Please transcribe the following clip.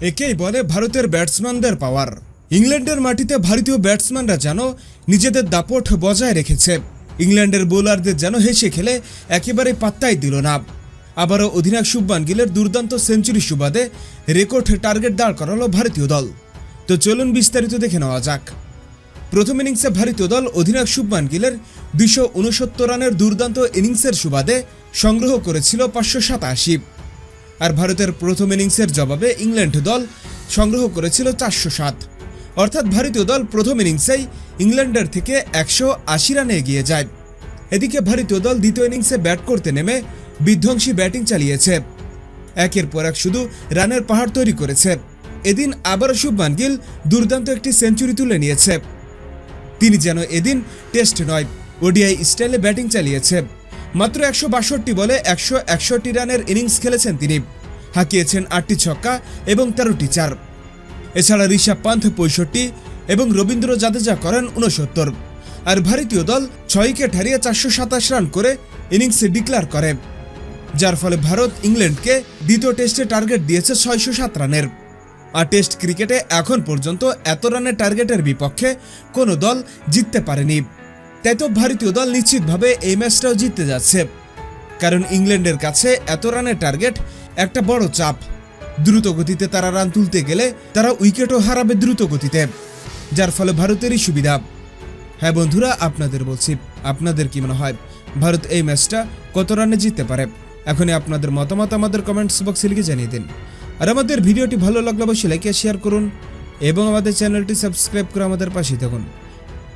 একেই বলে ভারতের ব্যাটসম্যানদের পাওয়ার ইংল্যান্ডের মাটিতে ভারতীয় ব্যাটসম্যানরা যেন নিজেদের দাপট বজায় রেখেছে। ইংল্যান্ডের বোলারদের যেন হেসে খেলে একেবারে পাত্তাই দিল না। আবারও অধিনায়ক শুভমান গিলের দুর্দান্ত সেঞ্চুরি সুবাদে রেকর্ড টার্গেট দাঁড় করালো ভারতীয় দল। তো চলুন বিস্তারিত দেখে নেওয়া যাক। প্রথম ইনিংসে ভারতীয় দল অধিনায়ক শুভমান গিলের উনসত্তর রানের দুর্দান্ত ইনিংসের সুবাদে সংগ্রহ করেছিল পাঁচশো সাতাশি। আর ভারতের প্রথম ইনিংসের জবাবে ইংল্যান্ড দল সংগ্রহ করেছিল চারশো সাত। অর্থাৎ ভারতীয় দল প্রথম ইনিংসেই ইংল্যান্ডের থেকে একশো আশি রানে এগিয়ে যায়। এদিকে ভারতীয় দল দ্বিতীয় ইনিংসে ব্যাট করতে নেমে বিধ্বংসী ব্যাটিং চালিয়েছে। একের পর এক শুধু রানের পাহাড় তৈরি করেছে। এদিন আবারও শুভমান গিল দুর্দান্ত একটি সেঞ্চুরি তুলে নিয়েছে। তিনি যেন এদিন টেস্ট নয়, ওডিআই স্টাইলে ব্যাটিং চালিয়েছে। মাত্র একশো বাষট্টি বলে একশো একষট্টি রানের ইনিংস খেলেছেন তিনি। হাঁকিয়েছেন আটটি ছক্কা এবং তেরোটি চার। এছাড়া ঋষভ পান্থ পঁয়ষট্টি এবং রবীন্দ্র জাদেজা করেন উনসত্তর আর ভারতীয় দল ছয় উইকেট হারিয়ে চারশো সাতাশ রান করে ইনিংসে ডিক্লার করে। যার ফলে ভারত ইংল্যান্ডকে দ্বিতীয় টেস্টে টার্গেট দিয়েছে ছয়শো সাত রানের। আর টেস্ট ক্রিকেটে এখন পর্যন্ত এত রানের টার্গেটের বিপক্ষে কোনো দল জিততে পারেনি। তাই তো ভারতীয় দল নিশ্চিতভাবে এই ম্যাচটাও জিততে যাচ্ছে। কারণ ইংল্যান্ডের কাছে এত রানের টার্গেট একটা বড় চাপ। দ্রুত গতিতে তারা রান তুলতে গেলে তারা উইকেটও হারাবে দ্রুত গতিতে, যার ফলে ভারতেরই সুবিধা। হ্যাঁ বন্ধুরা, আপনাদের বলছি, আপনাদের কি মনে হয়, ভারত এই ম্যাচটা কত রানে জিততে পারে? এখনই আপনাদের মতামত আমাদের কমেন্টস বক্সে লিখে জানিয়ে দিন। আর আমাদের ভিডিওটি ভালো লাগলে অবশ্যই লাইক শেয়ার করুন এবং আমাদের চ্যানেলটি সাবস্ক্রাইব করে আমাদের পাশে থাকুন।